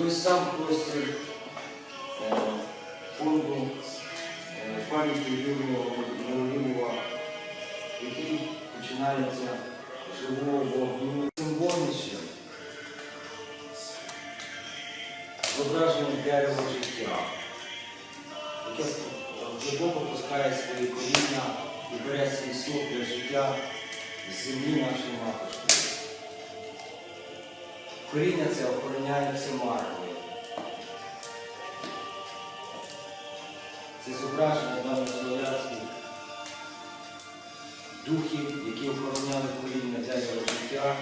ось сам простір е, фонду е, пам'яті Юрія Володимира, який починається живого вогню. Символніше зображення дерева життя, яке глибоко пускає свої коріння і бере свій сок для життя з землі нашої матушки. Коріння це охороняє всемарною. Це зображення давньослов'янських духів, які охороняли коріння дерева життя,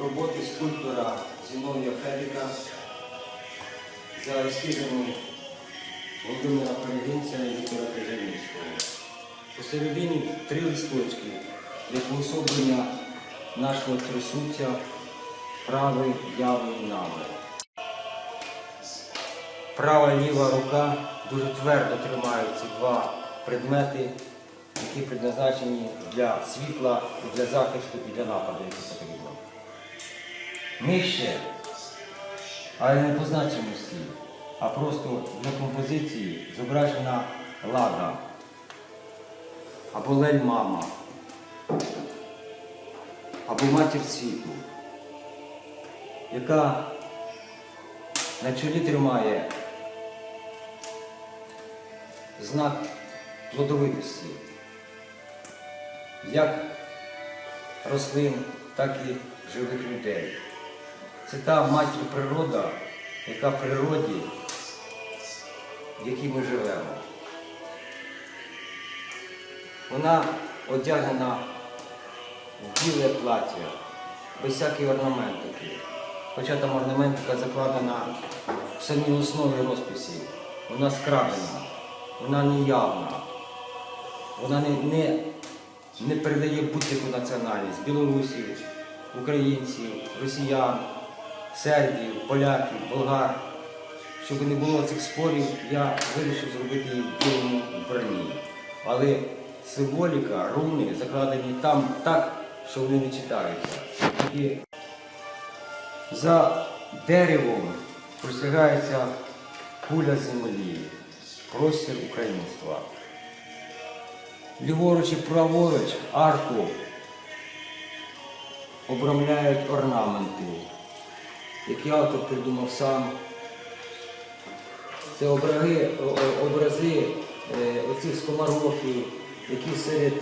роботи скульптора Зіновія Федика за ескізами Володимира Перегінця і Віктора Крижанівського. Посередині три листочки для поособлення нашого трисуття правий явний намір. Права і ліва рука дуже твердо тримають ці два предмети, які предназначені для світла, для захисту і для нападу, який потрібно. Нижче, але не по значимості, а просто для композиції зображена лада або лель мама, або матір світу яка на чолі тримає знак плодовитості, як рослин, так і живих людей. Це та матір природа, яка в природі, в якій ми живемо. Вона одягнена в біле плаття, без всякої орнаментики. Хоча там орнаментика закладена в самій основі розписі. Вона скрадена, вона неявна, вона не, не, не передає будь-яку національність білорусів, українців, росіян, сербів, поляків, болгар. Щоб не було цих спорів, я вирішив зробити її в білому вбранні. Але символіка, руни закладені там так, що вони не читаються. За деревом простягається куля землі, простір українства. Ліворуч і праворуч арку обрамляють орнаменти, які автор придумав сам. Це образи, о- о- образи е, оцих скоморохів, які серед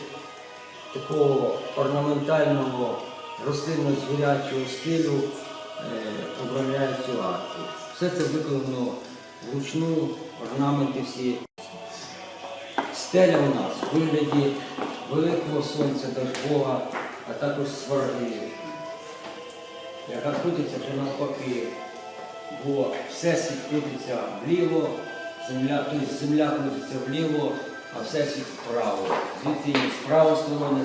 такого орнаментального рослинно-звірячого стилю е, цю арку. Все це виконано вручну, орнаменти всі. Стеля у нас в вигляді великого сонця Бога, а також сварги, яка крутиться вже навпаки, бо всесвіт крутиться вліво, земля, тобто земля крутиться вліво, а всесвіт вправо. Звідси є з правої сторони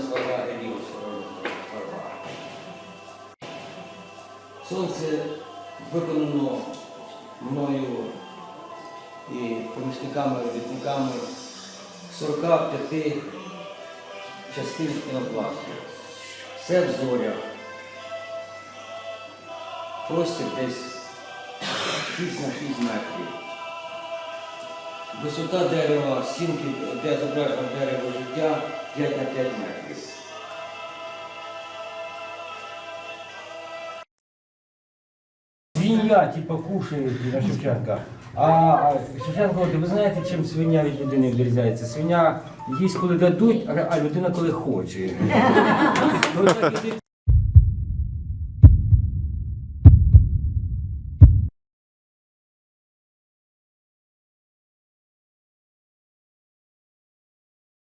Сонце виконано мною і помічниками, робітниками 45 частин пінопласту. Все в зорях. Простір десь 6 на 6 метрів. Висота дерева, стінки, де зображено дерево життя 5 на 5 метрів. Свинья типа кушает на Шевченка. А Шевченко, говорить, ви знаєте, чим свиня від людини відрізняється? Свиня їсть, коли дадуть, а людина коли хоче.